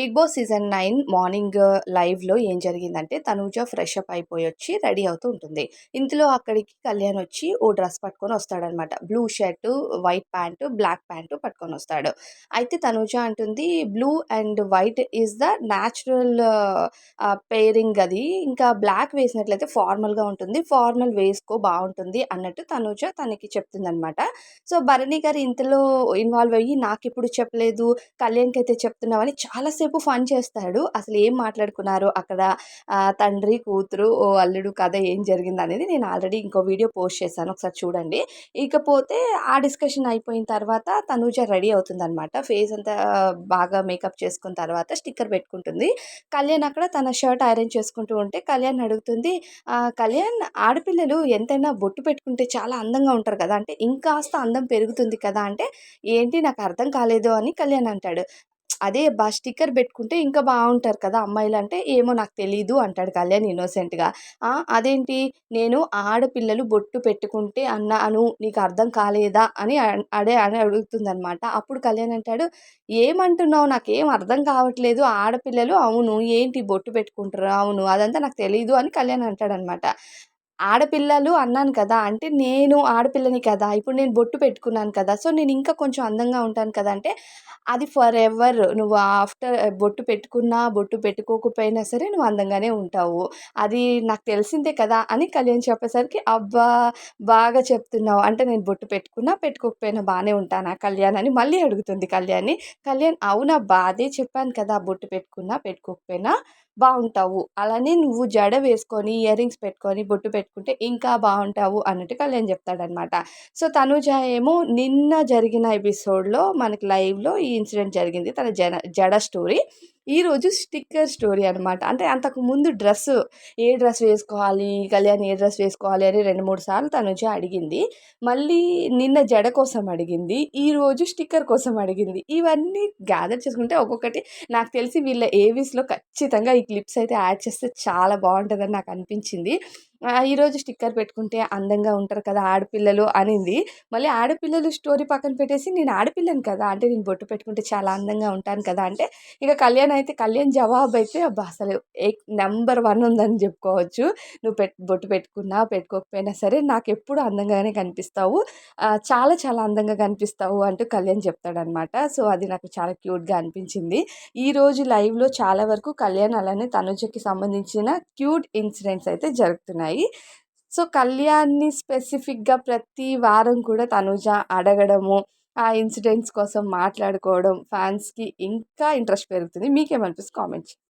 Bigg Boss season nine morning uh, లైవ్లో ఏం జరిగిందంటే తనూజ ఫ్రెష్ అప్ అయిపోయి వచ్చి రెడీ అవుతూ ఉంటుంది. ఇంతలో అక్కడికి కళ్యాణ్ వచ్చి ఓ డ్రెస్ పట్టుకొని వస్తాడనమాట. Blue shirt white pant black pant పట్టుకొని వస్తాడు. అయితే తనూజ అంటుంది blue and white is the natural uh, pairing అది. ఇంకా బ్లాక్ వేసినట్లయితే ఫార్మల్గా ఉంటుంది. ఫార్మల్ వేసుకో బాగుంటుంది అన్నట్టు తనూజ తనకి చెప్తుందనమాట. సో భరణి గారు ఇంతలో ఇన్వాల్వ్ అయ్యి నాకు ఇప్పుడు చెప్పలేదు. కళ్యాణ్కి అయితే చెప్తున్నామని చాలాసేపు ఫన్ చేస్తాడు అసలు ఏం మాట్లాడుకున్నారు అక్కడ తండ్రి కూతురు ఓ అల్లుడు కథ ఏం జరిగింది అనేది నేను ఆల్రెడీ ఇంకో వీడియో పోస్ట్ చేశాను. ఒకసారి చూడండి. ఇకపోతే ఆ డిస్కషన్ అయిపోయిన తర్వాత తనూజ రెడీ అవుతుంది అనమాట ఫేస్ అంతా బాగా మేకప్ చేసుకున్న తర్వాత స్టిక్కర్ పెట్టుకుంటుంది. కళ్యాణ్ అక్కడ తన షర్ట్ ఐరన్ చేసుకుంటూ ఉంటే కళ్యాణ్ అడుగుతుంది కళ్యాణ్ ఆడపిల్లలు ఎంతైనా బొట్టు పెట్టుకుంటే చాలా అందంగా ఉంటారు కదా అంటే ఇంకాస్త అందం పెరుగుతుంది కదా అంటే ఏంటి నాకు అర్థం కాలేదు అని కళ్యాణ్ అంటాడు. అదే బా స్టిక్కర్ పెట్టుకుంటే ఇంకా బాగుంటారు కదా అమ్మాయిలు అంటే ఏమో నాకు తెలీదు అంటాడు కళ్యాణ్ ఇన్నోసెంట్గా. అదేంటి? నేను ఆడపిల్లలు బొట్టు పెట్టుకుంటే అన్నాను నీకు అర్థం కాలేదా? అని అడే అని అడుగుతుందనమాట అప్పుడు కళ్యాణ్ అంటాడు ఏమంటున్నావు? నాకేం అర్థం కావట్లేదు. ఆడపిల్లలు అవును ఏంటి బొట్టు పెట్టుకుంటారు అవును అదంతా నాకు తెలీదు అని కళ్యాణ్ అంటాడనమాట ఆడపిల్లలు అన్నాను కదా! అంటే నేను ఆడపిల్లని కదా! ఇప్పుడు నేను బొట్టు పెట్టుకున్నాను కదా! సో నేను ఇంకా కొంచెం అందంగా ఉంటాను కదా! అంటే అది ఫర్ ఎవర్ నువ్వు ఆఫ్టర్ బొట్టు పెట్టుకున్నా బొట్టు పెట్టుకోకపోయినా సరే నువ్వు అందంగానే ఉంటావు. అది నాకు తెలిసిందే కదా! అని కళ్యాణ్ చెప్పేసరికి అబ్బా! బాగా చెప్తున్నావు. అంటే నేను బొట్టు పెట్టుకున్నా పెట్టుకోకపోయినా బాగానే ఉంటానా కళ్యాణ్ అని మళ్ళీ అడుగుతుంది కళ్యాణ్ని. కళ్యాణ్ అవునా బాధే చెప్పాను కదా! బొట్టు పెట్టుకున్నా పెట్టుకోకపోయినా బాగుంటావు అలానే నువ్వు జడ వేసుకొని ఇయర్ రింగ్స్ పెట్టుకొని బొట్టు పెట్టుకుంటే ఇంకా బాగుంటావు అన్నట్టు కళ్యాణ్ చెప్తాడనమాట సో తనుజ ఏమో నిన్న జరిగిన ఎపిసోడ్లో మనకి లైవ్లో ఈ ఇన్సిడెంట్ జరిగింది. తన జడ జడ స్టోరీ. ఈరోజు స్టిక్కర్ స్టోరీ అనమాట అంటే అంతకు ముందు డ్రెస్ ఏ డ్రెస్ వేసుకోవాలి కళ్యాణ్ ఏ డ్రెస్ వేసుకోవాలి అని రెండు మూడు సార్లు తనుజ అడిగింది. మళ్ళీ నిన్న జడ కోసం అడిగింది ఈరోజు స్టిక్కర్ కోసం అడిగింది. ఇవన్నీ గ్యాదర్ చేసుకుంటే ఒక్కొక్కటి నాకు తెలిసి వీళ్ళ ఏవీస్లో ఖచ్చితంగా ఈ క్లిప్స్ అయితే యాడ్ చేస్తే చాలా బాగుంటుందని నాకు అనిపించింది. ఈరోజు స్టిక్కర్ పెట్టుకుంటే అందంగా ఉంటారు కదా ఆడపిల్లలు అనింది. మళ్ళీ ఆడపిల్లలు స్టోరీ పక్కన పెట్టేసి నేను ఆడపిల్లను కదా అంటే నేను బొట్టు పెట్టుకుంటే చాలా అందంగా ఉంటాను కదా అంటే ఇక కళ్యాణ్ అయితే కళ్యాణ్ జవాబు అయితే అబ్బా అసలు నెంబర్ వన్ ఉందని చెప్పుకోవచ్చు. నువ్వు పెట్ బొట్టు పెట్టుకున్నా పెట్టుకోకపోయినా సరే నాకు ఎప్పుడు అందంగానే కనిపిస్తావు. చాలా చాలా అందంగా కనిపిస్తావు అంటూ కళ్యాణ్ చెప్తాడనమాట. సో అది నాకు చాలా క్యూట్గా అనిపించింది. ఈరోజు లైవ్లో చాలా వరకు కళ్యాణ్ అలానే తనుజకి సంబంధించిన క్యూట్ ఇన్సిడెంట్స్ అయితే జరుగుతున్నాయి. ఉన్నాయి సో కళ్యాణ్ని స్పెసిఫిక్గా ప్రతి వారం కూడా తనుజ అడగడము ఆ ఇన్సిడెంట్స్ కోసం మాట్లాడుకోవడం ఫ్యాన్స్కి ఇంకా ఇంట్రెస్ట్ పెరుగుతుంది. మీకేమనిపిస్తుంది కామెంట్స్